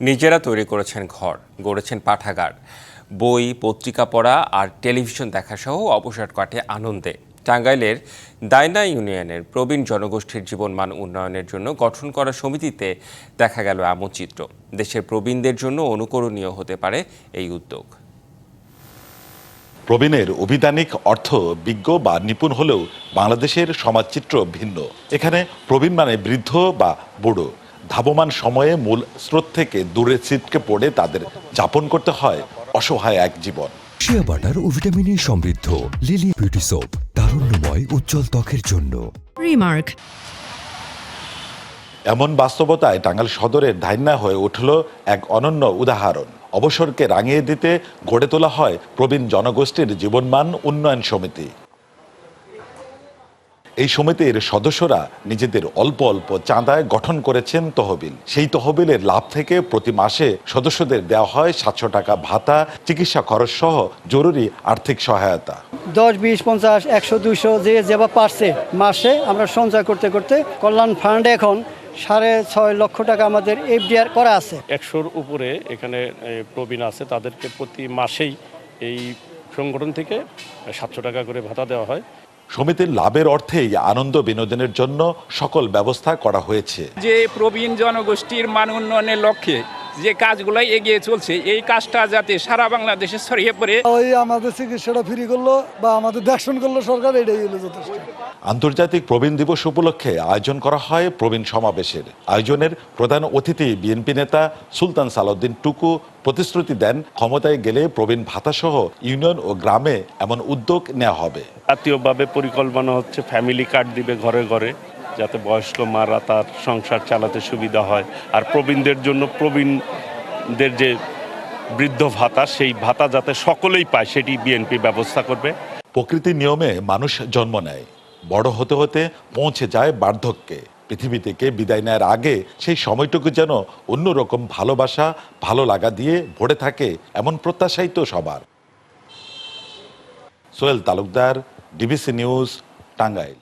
নিজেরা তৈরি করেছেন ঘর, গড়েছেন পাঠাগার, বই, পত্রিকা পড়া আর টেলিভিশন দেখা সহ অবসর কাটে আনন্দে। টাঙ্গাইলের দায়না ইউনিয়নের প্রবীণ জনগোষ্ঠীর জীবনমান উন্নয়নের জন্য গঠন করা সমিতিতে দেখা গেল এমন চিত্র। দেশের প্রবীণদের জন্য অনুকরণীয় হতে পারে এই উদ্যোগ। প্রবীণের অভিধানিক অর্থ বিজ্ঞ বা নিপুণ হলেও বাংলাদেশের সমাজচিত্র ভিন্ন। এখানে প্রবীণ মানে বৃদ্ধ বা বুড়ো। ধাবমান সময়ে মূল স্রোত থেকে দূরে ছিটকে পড়ে তাদের যাপন করতে হয় অসহায় এক জীবন। শিয়া বাটার ও ভিটামিনে সমৃদ্ধ। লিলি বিউটি সোপ তারুণ্যময় উজ্জ্বল ত্বকের জন্য। Remark. এমন বাস্তবতায় টাঙ্গাল সদরের ধান্যা হয়ে উঠল এক অনন্য উদাহরণ। অবসরকে রাঙিয়ে দিতে গড়ে তোলা হয় প্রবীণ জনগোষ্ঠীর জীবনমান উন্নয়ন সমিতি। এই সমিতির সদস্যরা নিজেদের অল্প অল্প চাঁদায় গঠন করেছেন তহবিল। সেই তহবিলের লাভ থেকে প্রতি মাসে সদস্যদের দেওয়া হয় সাতশো টাকা ভাতা চিকিৎসা খরচ সহ জরুরি আর্থিক সহায়তা। দশ বিশ পঞ্চাশ একশো দুইশো যে যেবা পারছে মাসে আমরা সঞ্চয় করতে করতে কল্যাণ ফান্ডে এখন সাড়ে ছয় লক্ষ টাকা আমাদের এফডিআর করা আছে। একশোর উপরে এখানে প্রবীণ আছে তাদেরকে প্রতি মাসেই এই সংগঠন থেকে সাতশো টাকা করে ভাতা দেওয়া হয়। সমিতির লাভের অর্থেই আনন্দ বিনোদনের জন্য সকল ব্যবস্থা করা হয়েছে। যে প্রবীণ জনগোষ্ঠীর মান উন্নয়নের লক্ষ্যে যে কাজগুলো এগিয়ে চলছে এই কাজটা যাতে সারা বাংলাদেশে ছড়িয়ে পড়ে। ওই আমাদের চিকিৎসাটা ফ্রি করল বা আমাদের দেখশন করল সরকার এটাই হলো যথেষ্ট। আন্তর্জাতিক প্রবীণ দিবস উপলক্ষে আয়োজন করা হয় প্রবীণ সমাবেশের। আয়োজনের প্রধান অতিথি বিএনপি নেতা সুলতান সালাউদ্দিন টুকু প্রতিশ্রুতি দেন ক্ষমতায় গেলে প্রবীণ ভাতাসহ ইউনিয়ন ও গ্রামে এমন উদ্যোগ নেওয়া হবে। জাতীয়ভাবে পরিকল্পনা হচ্ছে ফ্যামিলি কার্ড দিবে ঘরে ঘরে। যাতে বয়স্ক মারা তার সংসার চালাতে সুবিধা হয়। আর প্রবীণদের জন্য প্রবীণদের যে বৃদ্ধ ভাতা, সেই ভাতা যাতে সকলেই পায়, সেটি বিএনপি ব্যবস্থা করবে। প্রকৃতির নিয়মে মানুষ জন্ম নেয়। বড় হতে হতে পৌঁছে যায় বার্ধক্যে। পৃথিবী থেকে বিদায় নেয়ার আগে সেই সময়টুকু যেন অন্যরকম ভালোবাসা, ভালো লাগা দিয়ে ভরে থাকে, এমন প্রত্যাশাই তো সবার। Sohel Talukdar DBC news Tangail.